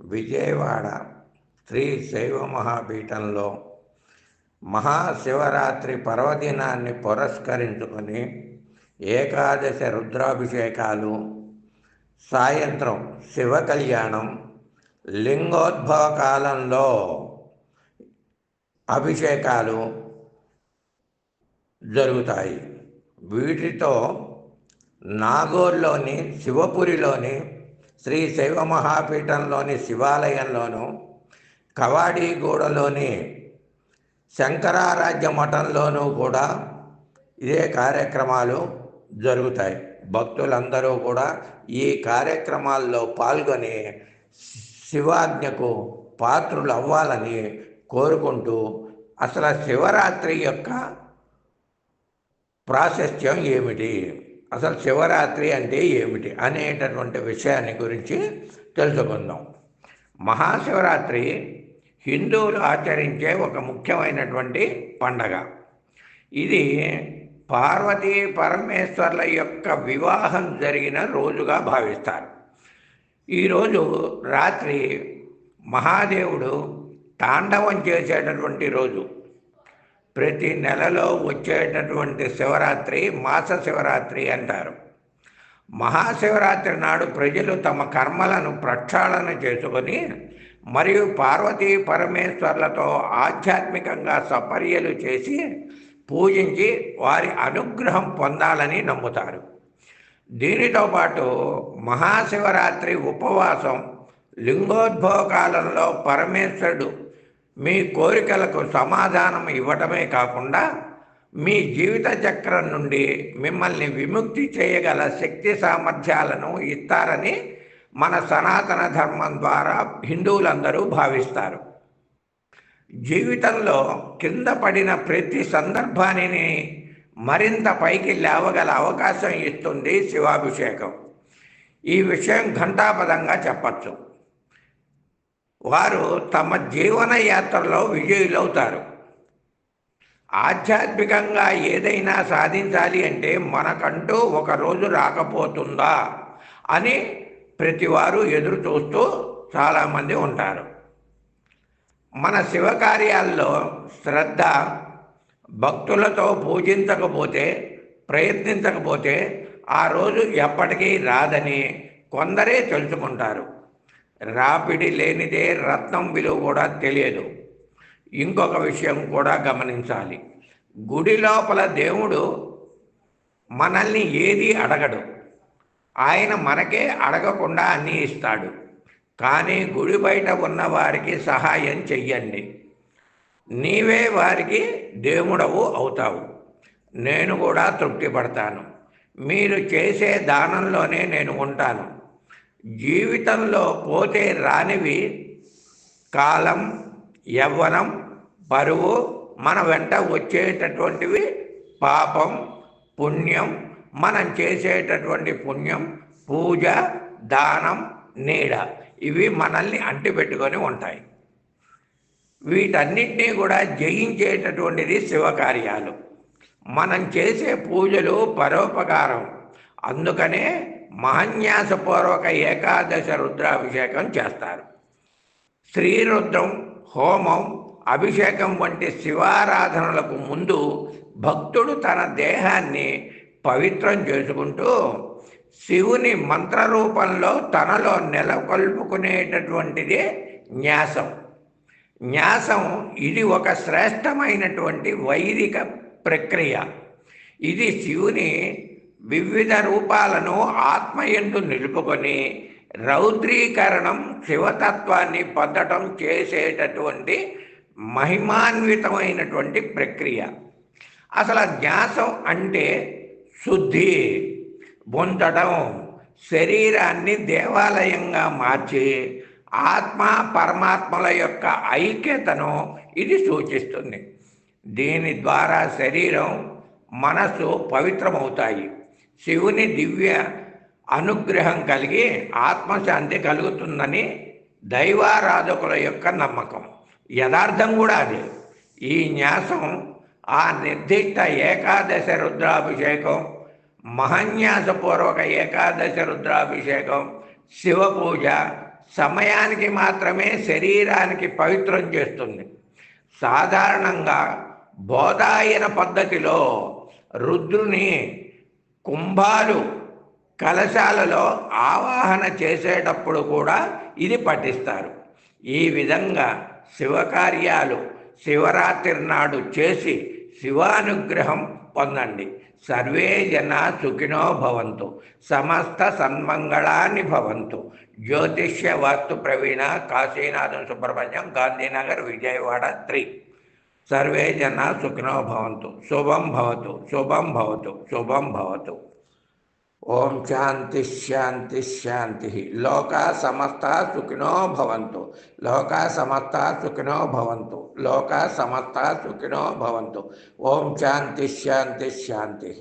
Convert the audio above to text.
విజయవాడ శ్రీ శైవ మహాపీఠంలో మహాశివరాత్రి పర్వదినాన్ని పురస్కరించుకొని ఏకాదశ రుద్రాభిషేకాలు సాయంత్రం శివ కళ్యాణం లింగోద్భవ కాలంలో అభిషేకాలు జరుగుతాయి. వీటితో నాగోర్లోని శివపురిలోని శ్రీ శైవ మహాపీఠంలోని శివాలయంలోను కవాడీగూడలోని శంకరారాజ్య మఠంలోనూ కూడా ఇదే కార్యక్రమాలు జరుగుతాయి. భక్తులందరూ కూడా ఈ కార్యక్రమాల్లో పాల్గొని శివాజ్ఞకు పాత్రులు అవ్వాలని కోరుకుంటూ అసలు శివరాత్రి యొక్క ప్రాశస్త్యం ఏమిటి? అసలు శివరాత్రి అంటే ఏమిటి అనేటటువంటి విషయాన్ని గురించి తెలుసుకుందాం. మహాశివరాత్రి హిందువులు ఆచరించే ఒక ముఖ్యమైనటువంటి పండగ. ఇది పార్వతీ పరమేశ్వర్ల యొక్క వివాహం జరిగిన రోజుగా భావిస్తారు. ఈరోజు రాత్రి మహాదేవుడు తాండవం చేసేటటువంటి రోజు. ప్రతి నెలలో వచ్చేటటువంటి శివరాత్రి మాస శివరాత్రి అంటారు. మహాశివరాత్రి నాడు ప్రజలు తమ కర్మలను ప్రక్షాళన చేసుకొని మరియు పార్వతీ పరమేశ్వర్లతో ఆధ్యాత్మికంగా సపర్యలు చేసి పూజించి వారి అనుగ్రహం పొందాలని నమ్ముతారు. దీనితో పాటు మహాశివరాత్రి ఉపవాసం లింగోద్భోగాలలో పరమేశ్వరుడు మీ కోరికలకు సమాధానం ఇవ్వటమే కాకుండా మీ జీవిత చక్రం నుండి మిమ్మల్ని విముక్తి చేయగల శక్తి సామర్థ్యాలను ఇస్తారని మన సనాతన ధర్మం ద్వారా హిందువులందరూ భావిస్తారు. జీవితంలో కింద పడిన ప్రతి సందర్భాన్ని మరింత పైకి లేవగల అవకాశం ఇస్తుంది శివాభిషేకం. ఈ విషయం ఘంటాపదంగా చెప్పచ్చు. వారు తమ జీవన యాత్రలో విజయులవుతారు. ఆధ్యాత్మికంగా ఏదైనా సాధించాలి అంటే మనకంటూ ఒక రోజు రాకపోతుందా అని ప్రతివారు ఎదురు చూస్తూ చాలామంది ఉంటారు. మన శివకార్యాల్లో శ్రద్ధ భక్తులతో పూజించకపోతే ప్రయత్నించకపోతే ఆ రోజు ఎప్పటికీ రాదని కొందరే తెలుసుకుంటారు. రాపిడి లేనిదే రత్నం విలువ కూడా తెలియదు. ఇంకొక విషయం కూడా గమనించాలి. గుడి లోపల దేవుడు మనల్ని ఏది అడగడు. ఆయన మనకే అడగకుండా అన్నీ ఇస్తాడు. కానీ గుడి బయట ఉన్న వారికి సహాయం చెయ్యండి. నీవే వారికి దేవుడవు అవుతావు. నేను కూడా తృప్తి పడతాను. మీరు చేసే దానంలోనే నేను ఉంటాను. జీవితంలో పోతే రానివి కాలం యవ్వనం పరువు మన వెంట వచ్చేటటువంటివి పాపం పుణ్యం మనం చేసేటటువంటి పుణ్యం పూజ దానం నీడ. ఇవి మనల్ని అంటిపెట్టుకొని ఉంటాయి. వీటన్నిటినీ కూడా జయించేటటువంటిది శివకార్యాలు. మనం చేసే పూజలు పరోపకారం. అందుకనే మహాన్యాసపూర్వక ఏకాదశ రుద్రాభిషేకం చేస్తారు. శ్రీరుద్రం హోమం అభిషేకం వంటి శివారాధనలకు ముందు భక్తుడు తన దేహాన్ని పవిత్రం చేసుకుంటూ శివుని మంత్రరూపంలో తనలో నెలకొల్పుకునేటటువంటిదే న్యాసం. న్యాసం ఇది ఒక శ్రేష్టమైనటువంటి వైదిక ప్రక్రియ. ఇది శివుని వివిధ రూపాలను ఆత్మయందు నిలుపుకొని రౌద్రీకరణం శివతత్వాన్ని పొందటం చేసేటటువంటి మహిమాన్వితమైనటువంటి ప్రక్రియ. అసలు ధ్యాసం అంటే శుద్ధి పొందడం శరీరాన్ని దేవాలయంగా మార్చి ఆత్మ పరమాత్మల యొక్క ఐక్యతను ఇది సూచిస్తుంది. దీని ద్వారా శరీరం మనస్సు పవిత్రమవుతాయి. శివుని దివ్య అనుగ్రహం కలిగి ఆత్మశాంతి కలుగుతుందని దైవారాధకుల యొక్క నమ్మకం. యథార్థం కూడా అదే. ఈ న్యాసం ఆ నిర్దిష్ట ఏకాదశ రుద్రాభిషేకం మహాన్యాసపూర్వక ఏకాదశ రుద్రాభిషేకం శివ పూజ సమయానికి మాత్రమే శరీరానికి పవిత్రం చేస్తుంది. సాధారణంగా బోధాయన పద్ధతిలో రుద్రుని కుంభాలు కలశాలలో ఆవాహన చేసేటప్పుడు కూడా ఇది పఠిస్తారు. ఈ విధంగా శివకార్యాలు శివరాత్రి నాడు చేసి శివానుగ్రహం పొందండి. సర్వే జన సుఖినో భవంతు సమస్త సన్మంగళాన్ని భవంతు. జ్యోతిష్య వాస్తు ప్రవీణ కాశీనాథం సుబ్రహ్మణ్యం గాంధీనగర్ విజయవాడ త్రీ. సర్వే జన సుఖినో భవంతు శుభం భవతు శుభం భవతు శుభం భవతు ఓం శాంతి శాంతి శాంతి లోకా సమస్త సుఖినో భవంతు లోకా సమస్త సుఖినో భవంతు లోకా సమస్త సుఖినో భవంతు ఓం శాంతి శాంతి శాంతి